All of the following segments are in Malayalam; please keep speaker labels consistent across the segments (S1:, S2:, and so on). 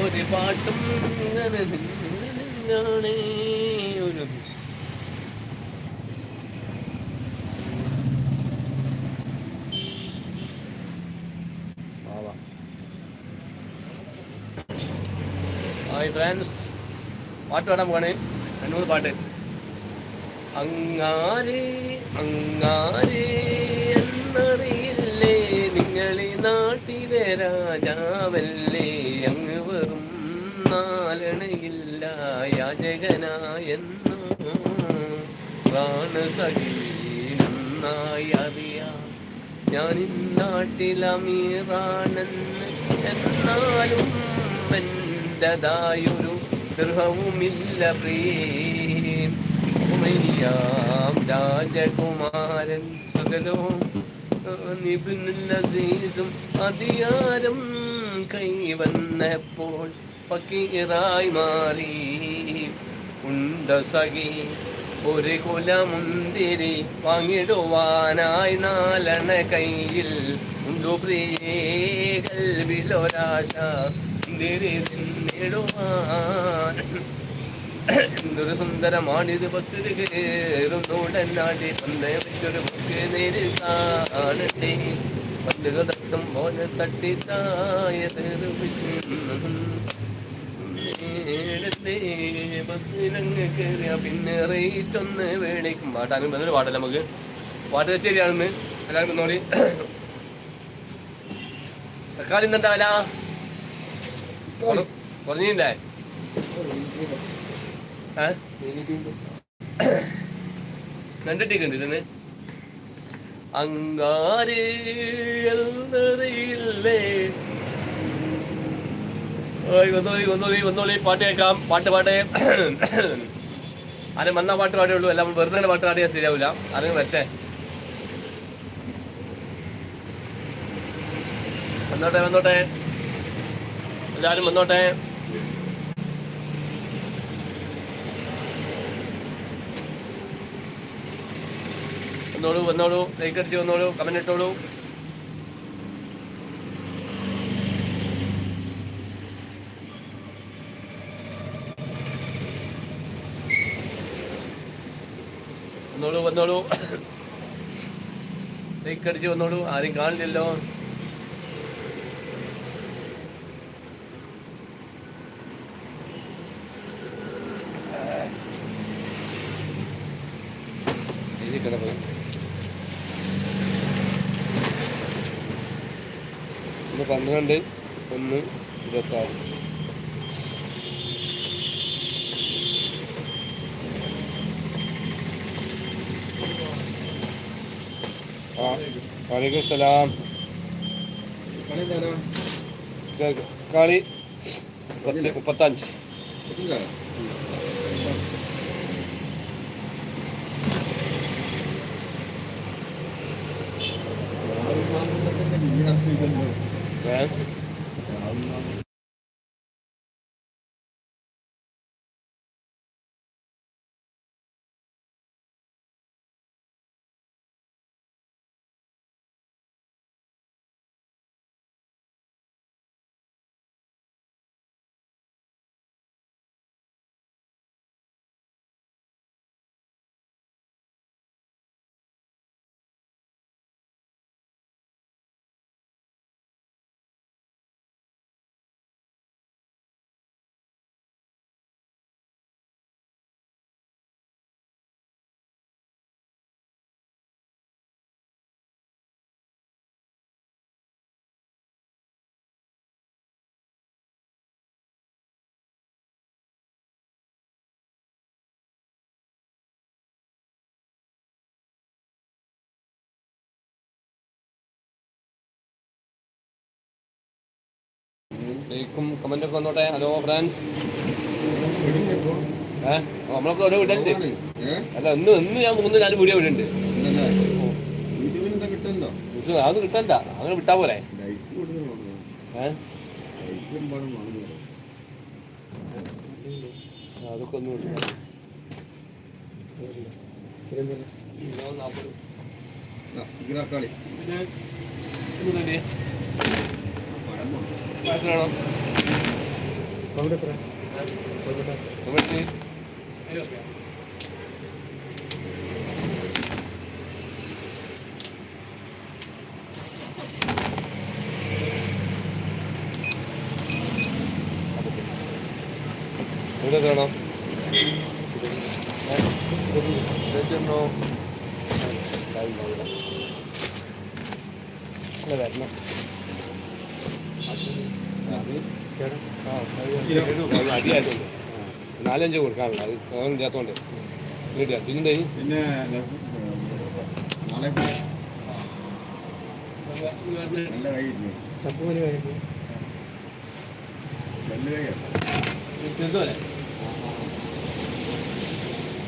S1: ഒരു പാട്ടും ഒരു ഹായ് ഫ്രണ്ട്സ് പാട്ട് പാടാൻ പോകണേ രണ്ട് പാട്ട്. അങ്ങാരേ അങ്ങാരേ എന്നറിയില്ലേ നിങ്ങളെ നാട്ടിലെ രാജാവല്ലേ? നാലണയില്ല യാചകനായെന്നു പ്രാണസഖി നന്നായി അറിയാം ഞാൻ ഇന്നാട്ടിലമീറാണെന്ന് എന്നാലും എന്റേതായൊരു ഗൃഹവുമില്ല പ്രിയം. രാജകുമാരൻ സുഗതവും സീസും അധികാരം കൈവന്നപ്പോൾ ഫക്കീറായി മാറി? ഉണ്ട സഖി ഒരു കുലമുന്തിരി വാങ്ങിടുവാനായി നാലണ കയ്യിൽ ഉണ്ടു പ്രിയകൾ വിലൊരാശ മുന്തിരി തിന്നിടുവാൻ. എന്തൊരു സുന്ദരമാണിത് ബസ്സിൽ കയറുന്നൂടൻ നാട്ടിൽ പന്തയ വെച്ചൊരു ബുക്ക് നേരിൽ കാണട്ടെ തട്ടും പോലെ തട്ടി തായത് ബസ്സിലങ്ങ് കയറിയ പിന്നെ റേറ്റൊന്ന് വേണിക്കും. പാട്ടാനും ബന്ധം പാട്ടല്ല നമുക്ക്? പാട്ട് കച്ചേരിയാണെന്ന് എല്ലാവരും വന്നോളി തക്കാളി എന്താ വില? കുറഞ്ഞില്ലേ? ഏ? കണ്ടിട്ടിട്ടുണ്ട് ഇതിന് അങ്ങാരി എന്നറിയില്ലേ ഓയ് വന്നോളി വന്നോളി വന്നോളി പാട്ട് കേൾക്കാം. പാട്ട് പാട്ടേ. ആരും വന്ന പാട്ട് പാടേ ഉള്ളൂ എല്ലാം വെറുതെ പാട്ട് പാടിയാൽ ശരിയാവില്ല ആരെങ്കിലും വെച്ചേ വന്നോട്ടെ വന്നോട്ടെ. എല്ലാവരും വന്നോട്ടെ. വന്നോളൂ വന്നോളൂ. ലൈക്ക് അടിച്ച് വന്നോളൂ. കമന്റ് ഇട്ടോളൂ. വന്നോളൂ വന്നോളൂ. ലൈക്ക് അടിച്ച് വന്നോളൂ. ആരും കാണില്ലല്ലോ. പന്ത്രണ്ട് ഒന്ന് ഇരുപത്തി ആറ് ആ വലൈക്കും സലാം കളി മുപ്പത്തി മുപ്പത്തഞ്ച് ഏ ലൈക്കും കമന്റൊക്കെ വന്നോട്ടെ. ഹലോ ഫ്രണ്ട്സ് ഏ? നമ്മളൊക്കെ ഓരോ വിടണ്ട് അല്ല? ഇന്ന് ഇന്ന് ഞാൻ മൂന്ന് നാല് വീഡിയോ വിടുന്നുണ്ട് അതൊന്നും അത് കിട്ടണ്ട? അങ്ങനെ വിട്ടാ പോലെ അതൊക്കെ ഒന്ന് വിടണം. ഇന്നോ നാപ്പത്. പിന്നെ ഇത് ready? പാട്ടിലാണോ?
S2: അവിടെ എത്ര
S1: നമുക്ക് ഇവിടെ കാണാം ഇതെന്നോ അല്ല വരണം അടിയായിട്ടുണ്ട് നാലഞ്ച് കൊടുക്കാറുണ്ട്. അത് ഇല്ലാത്തോണ്ട്. കിട്ടിയ പിന്നെ
S2: പിന്നെ നാളെ നല്ല കൈയില്ലേ
S1: ചപ്പുമണി കഴിഞ്ഞു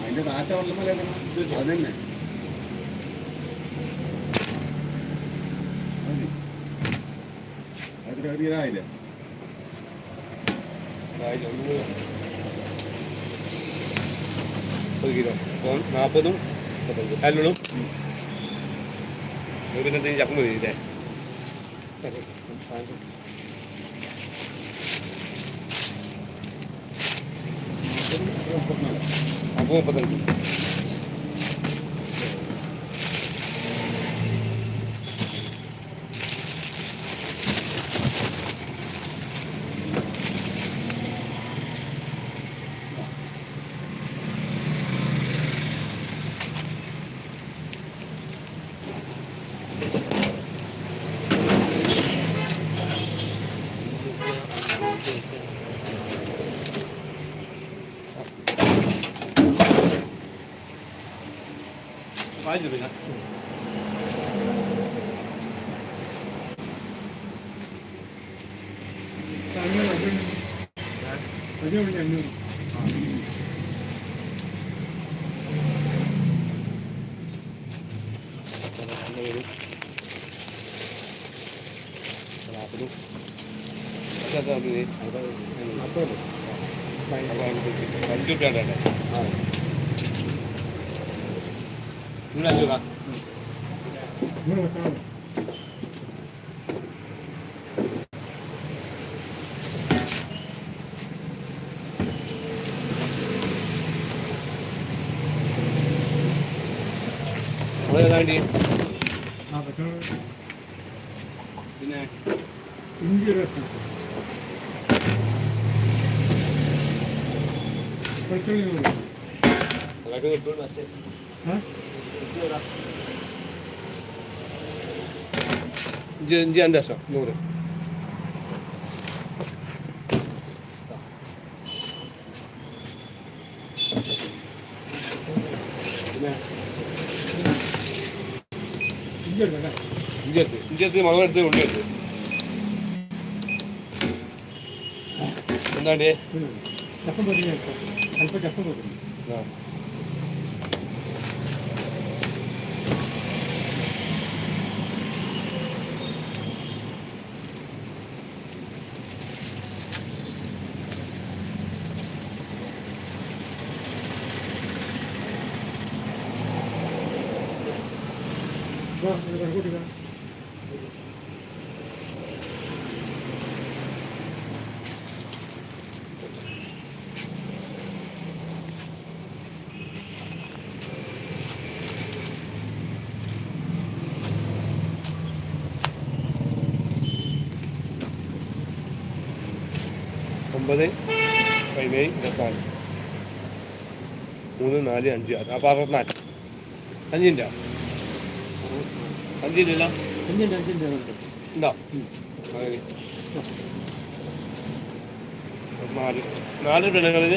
S2: അതിന്റെ താറ്റ വന്നപ്പോൾ അത് തന്നെ. മതി. അത്ര ഒരു ഇതായില്ലേ
S1: ഒരു കിലോ അപ്പോൾ നാൽപ്പതും മുപ്പത്തഞ്ച് അല്ലുള്ളൂ പിന്നെ എന്തെങ്കിലും ചപ്പം വരില്ലേ അപ്പോൾ മുപ്പത്തഞ്ച് വാങ്ങിച്ചു പിന്നെ നാൽപ്പതും അഞ്ച് റുപ്യ ഉണ്ടല്ലേ നിങ്ങൾ അഞ്ച് രൂപ അവിടെ വേണ്ടി പിന്നെ
S2: ഇഞ്ചി രസം പച്ചളി
S1: അതൊക്കെ കിട്ടും മറ്റേ ഇഞ്ചി ലക്ഷം നൂറ്.
S2: ഇഞ്ചി
S1: എടുത്ത് ഇഞ്ചി എടുത്ത് മുളക് ഉള്ളി എടുത്ത് എന്താണ്ടേ
S2: ചപ്പം പൊതിഞ്ഞ അല്പം ചപ്പം പൊതിഞ്ഞു
S1: ആ
S2: കൂട്ടിക്കാം
S1: ഒമ്പത് പതിനേഴ് ഇരുപത്തിനാല്. മൂന്ന് നാല് അഞ്ച് ആറ്. അപ്പോൾ അറുപത്തിനാല്. അഞ്ചിന്റെ അഞ്ചില്ലല്ലോ
S2: അഞ്ചിന്റെ അഞ്ചിന്റെ
S1: ഉണ്ടോ. നാല് നാല് പെണ്ണുങ്ങളിൽ?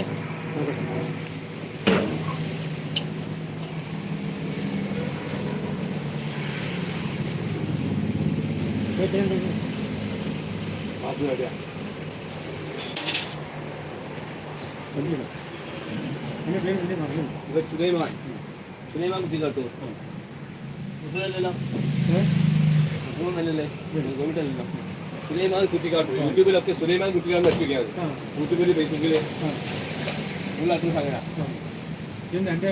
S1: അത് എവിടെയാ
S2: പേര്
S1: ഇത് സുലൈമാൻ സുലൈമാൻ കുത്തി കേട്ടു മുസ്ലിമല്ലല്ലോ മുസ്ലിമല്ലല്ലേ ഗവൺമെന്റല്ലല്ലോ സുലൈമാൻ കുട്ടിക്കാട്ടു യൂട്യൂബിലൊക്കെ സുലൈമാൻ കുട്ടിക്കാട്ട് വെച്ചിരിക്കുകയാണ് യൂട്യൂബിൽ ഫേസ്ബുക്കിൽ
S2: ആ
S1: ഉള്ള അത്ര സംഗതി
S2: ആ ഇന്ന് എന്റെ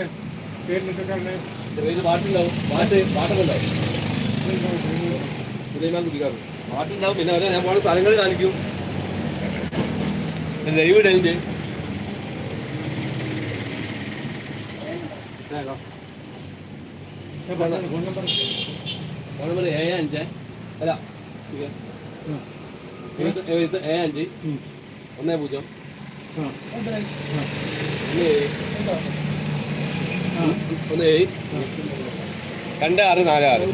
S1: ഇത് പാട്ടുണ്ടാവും പാട്ട് പാട്ടൊക്കെ ഉണ്ടാവും സുലൈമാൻ കുട്ടിക്കാട്ടു പാട്ടുണ്ടാവും പിന്നെ അവരെ ഞാൻ പോണ സ്ഥലങ്ങൾ കാണിക്കും. ലൈവ് ഇടലുണ്ട്
S2: ഞാൻ പറഞ്ഞു ഫോൺ നമ്പർ
S1: ഫോൺ നമ്പർ ഏഴ് അഞ്ച്. അല്ല ഏഴ് അഞ്ച്. ഒന്ന് പൂജ്യം. ഒന്ന് ഏഴ്. രണ്ട് ആറ് നാല് ആറ്.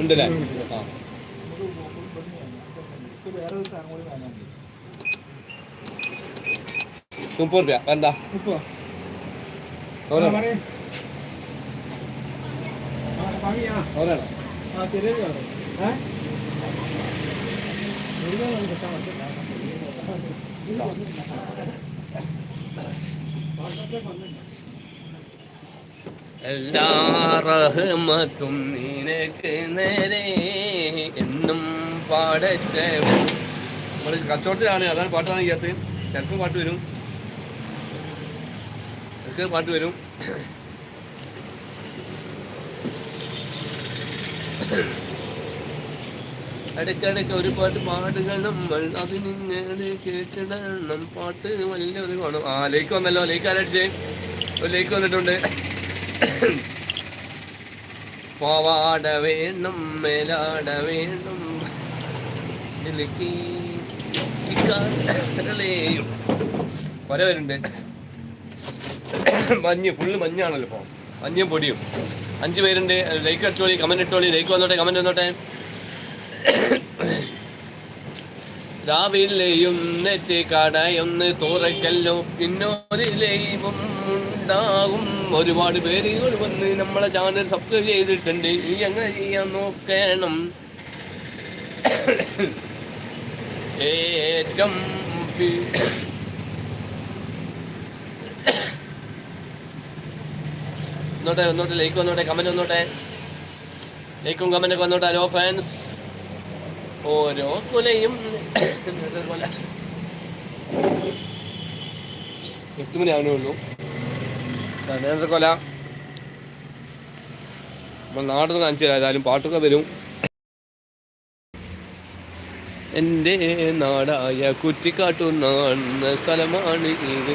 S1: ഉണ്ടല്ലേ ആ. മുപ്പത് റുപ്യ. വേണ്ട.
S2: ഉപ്പോ
S1: എല്ലാ റഹ്മത്തും നിനക്ക് നേരെ എന്നും പാടച്ചവൻ. നമ്മൾ കച്ചവടത്തിലാണ് അതാണ് പാട്ടാണ് ചെയ്യാത്തത് ചിലപ്പോൾ പാട്ട് വരും. ചിലപ്പോൾ പാട്ട് വരും. ഇടയ്ക്കിടയ്ക്ക് ഒരു പാട്ട് പാടുക നമ്മൾ. അത് കേട്ടിടണം. പാട്ട് വലിയൊരു കാണും. ആ ലേക്ക് വന്നല്ലോ. ലേക്ക് ആരടിച്ചേ ഒരു ലേക്ക് വന്നിട്ടുണ്ട്. പാവാട വേണം മേലാട വേണം. വര വരുന്നുണ്ട് മഞ്ഞ് ഫുള്ള് മഞ്ഞാണല്ലോ ഇപ്പോൾ മഞ്ഞും പൊടിയും. അഞ്ച് പേരുണ്ട്. ലൈക്ക് അടിച്ചോളി കമന്റ് ഇട്ടോളി. ലൈക്ക് വന്നോട്ടെ കമന്റ് വന്നോട്ടെ. രാവിലെയും നെറ്റ് കടയൊന്ന് തുറക്കല്ലോ. പിന്നൊരു ഉണ്ടാകും. ഒരുപാട് പേരുകൾ വന്ന് നമ്മളെ ചാനൽ സബ്സ്ക്രൈബ് ചെയ്തിട്ടുണ്ട്. ഈ എങ്ങനെ ചെയ്യാൻ നോക്കണം ഏറ്റം വന്നോട്ടെ വന്നോട്ടെ ലൈക്ക് വന്നോട്ടെ കമന്റ് വന്നോട്ടെ. ലൈക്കും കമന്റൊക്കെ വന്നോട്ടെ ഹലോ ഫ്രണ്ട്സ് ഓരോ കൊലയും കൊല എട്ട് മണി ആവണേ ഉള്ളൂ. തലേന്ദ്ര കൊല? നമ്മൾ നാടൊന്ന് കാണിച്ചു തരാം ഏതായാലും പാട്ടൊക്കെ വരും. എന്റെ നാടായ കുറ്റിക്കാട്ടു നാടുന്ന സ്ഥലമാണ് ഇത്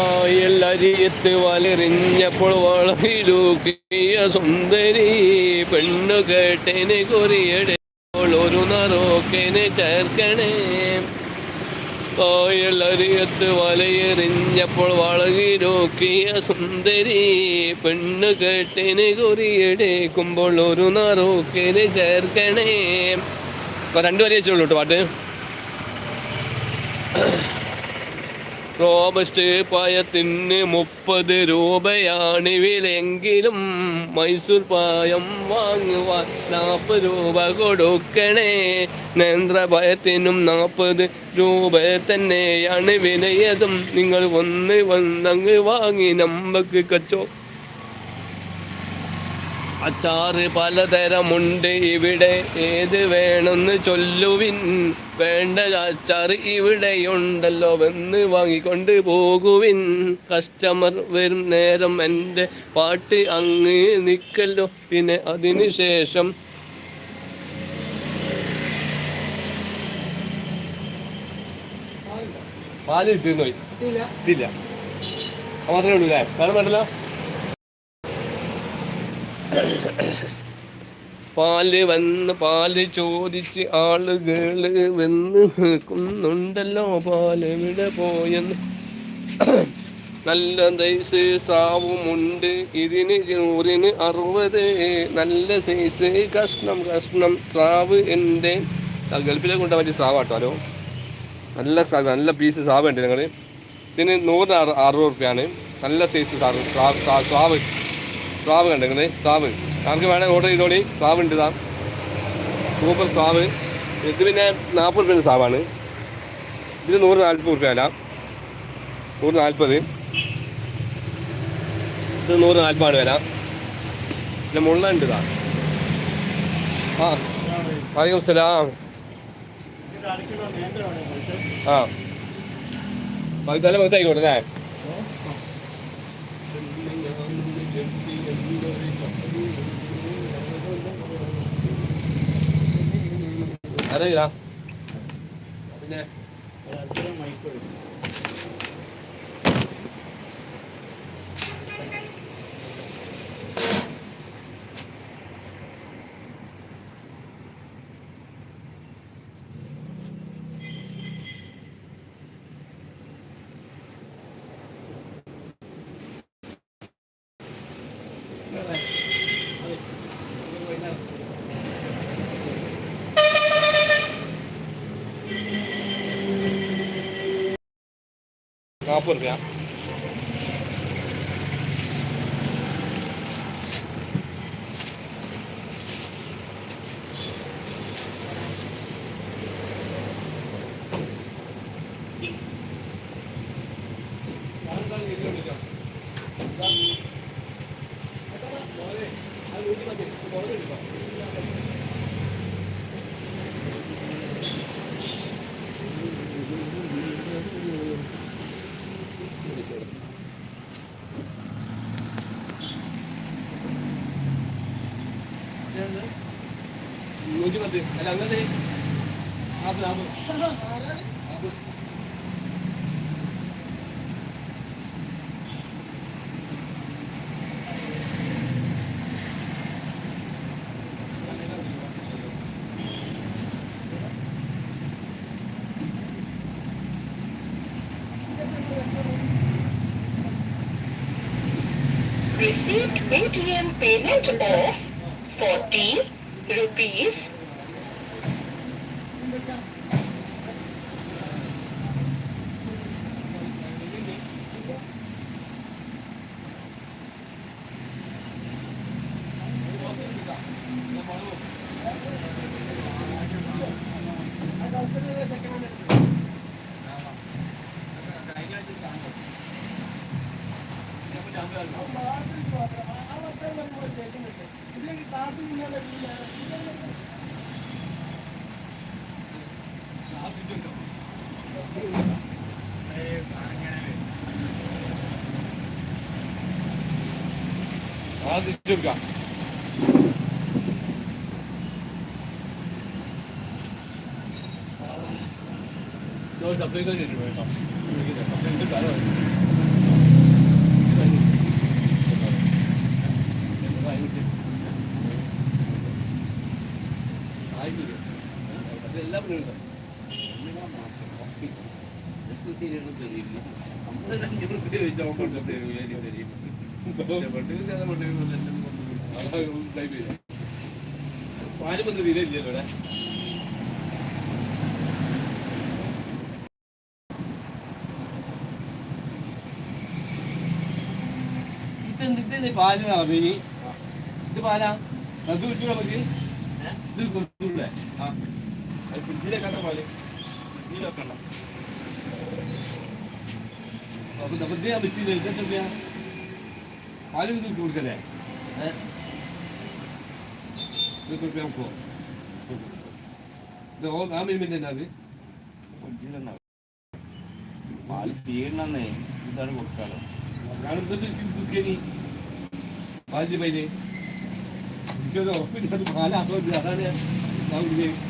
S1: കായൽ വലറിഞ്ഞപ്പോൾ വളയിലൂക്കിയ സുന്ദരി പെണ്ണു കേട്ടേനെ കൊറിയടപ്പോൾ ഒരു നറോക്കേനെ ചേർക്കണേ. കായൽ അരിയത്ത് വലയെറിഞ്ഞപ്പോൾ വളകിലൂക്കിയ സുന്ദരി പെണ്ണു കേട്ടേനെ കൊറിയടേക്കുമ്പോൾ ഒരു നറോക്കേനെ ചേർക്കണേ. അപ്പൊ രണ്ടു വരെ വെച്ചോളൂ കേട്ടോ പാട്ട്. റോബസ്റ്റ് പായത്തിന് മുപ്പത് രൂപയാണ് വിലെങ്കിലും മൈസൂർ പായം വാങ്ങുവാൻ നാൽപ്പത് രൂപ കൊടുക്കണേ. നേന്ത്രപായത്തിനും നാൽപ്പത് രൂപ തന്നെയാണ് വിലയതും. നിങ്ങൾ ഒന്ന് വന്നങ്ങ് വാങ്ങി നമ്മക്ക് കച്ചോ അച്ചാറ് പലതരമുണ്ട്. ഇവിടെ ഏത് വേണമെന്ന് ചൊല്ലുവിൻ. വേണ്ട അച്ചാറ് ഇവിടെയുണ്ടല്ലോ. വന്ന് വാങ്ങിക്കൊണ്ട് പോകുവിൻ. കസ്റ്റമർ വരും നേരം എന്റെ പാട്ട് അങ്ങ് നിൽക്കല്ലോ പിന്നെ അതിനുശേഷം പാൽ തീർന്നു പോയി ഇല്ല മാത്രമേ ഉള്ളൂ അല്ലേ? കാരണം വേണ്ടല്ലോ? പാൽ വന്ന് പാൽ ചോദിച്ച് ആളുകൾ വന്ന് നിൽക്കുന്നുണ്ടല്ലോ പാൽ ഇവിടെ പോയെന്ന്. നല്ല സൈസ് സാവുമുണ്ട്. ഇതിന് നൂറിന് അറുപത്. നല്ല സൈസ് കഷ്ണം കഷ്ണം സാവ് എന്റെ. ഗൾഫിലേക്ക് കൊണ്ടുപോകാൻ പറ്റിയ സാവാട്ടോ ഹലോ നല്ല നല്ല പീസ് സാവ് ഉണ്ട് ഞങ്ങൾ ഇതിന് നൂറിന് അറു അറുപത് റുപ്യാണ്. നല്ല സൈസ് സാവ് സ്രാവ് സ്രാവ് സ്രാവ് കണ്ടെങ്കിൽ സ്രാവ്. നമുക്ക് വേണമെങ്കിൽ ഓർഡർ ചെയ്തോളി. സ്രാവ് ഉണ്ട് ഇതാ. സൂപ്പർ സ്രാവ്. ഇത് പിന്നെ നാൽപ്പത് റുപ്യന്റെ സ്രാവാണ്. ഇത് നൂറ് നാൽപ്പത് റുപ്യ അല്ല നൂറ് നാൽപ്പത് ഇത് നൂറ് നാൽപ്പതാണ് വില. പിന്നെ മുള്ള ഉണ്ട് ഇതാ. ആ. വലൈക്കും സലാം ആ. പകുതി പകുതി ആയിക്കോട്ടെ അല്ലേ അറിയില്ല പിന്നെ നാൽപ്പത് റുപ്യ वापरत्या അല്ല അങ്ങനത്തെ നാൽപ്പത് നാൽപ്പത്
S3: Received ATM payment of Hadi Zülga.
S1: 여기다 빼가지고 여기다. 여기다. 여기다. എല്ലാം പാൽ വന്ന് തീരെയില്ലല്ലോ ഇവിടെ ഇതെന്ത് ഇത് പാൽ മീനി ഇത് പാലാ? അത് വിട്ടൂടെ മതി ഇത് കൊടുത്തൂടെ ആ. അത് ഫ്രിഡ്ജിലേക്കാത്ത പാൽ ഫ്രിഡ്ജിലേക്കണ്ട അപ്പൊ നമുക്ക് ചെയ്യാൻ പറ്റില്ല ഇതെന്താ ചെയ്യാ പാൽ ഇത് കൊടുക്കല്ലേ ഇത് കൊടുക്കാൻ നോക്കുമോ ഇത് ഓ ആ മീൻ തന്നെ അത്
S4: പാൽ തീരണന്നേ ഇതാണ് കൊടുക്കാലോ
S1: ഞാനെന്തൊക്കെ കുക്കിനി പാലിന് പൈന് എനിക്കത് ഉറപ്പില്ല അത് പാലാണോ ഇത് അതാണ് ഞാൻ വാങ്ങിയത് മൂന്ന്